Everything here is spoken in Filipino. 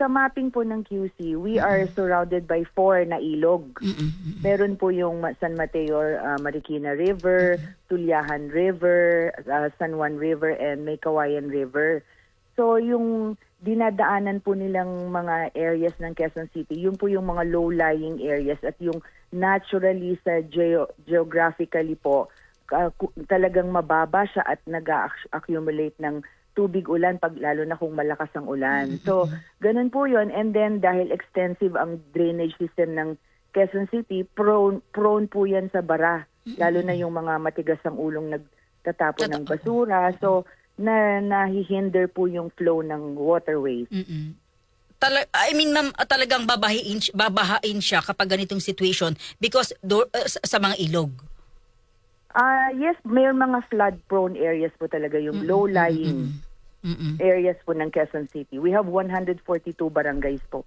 sa mapping po ng QC, we are surrounded by four na ilog. Meron po yung San Mateo uh, Marikina River, Tulyahan River, uh, San Juan River, and May Kawayan River. So yung dinadaanan po nilang mga areas ng Quezon City, yun po yung mga low-lying areas at yung naturally sa geo- geographically po, uh, talagang mababa siya at nag-accumulate ng tubig ulan pag lalo na kung malakas ang ulan. So, ganun po 'yon and then dahil extensive ang drainage system ng Quezon City, prone prone po 'yan sa bara. Lalo na yung mga matigas ang ulong nagtatapon ng basura. So, na nahihinder po yung flow ng waterways. Mm-mm. Tala- I mean, ma'am, ah, talagang babahain, babahain siya kapag ganitong situation because do, ah, sa, mga ilog. Ah, yes, may mga flood prone areas po talaga yung low-lying Mm-mm. areas po ng Quezon City. We have 142 barangays po.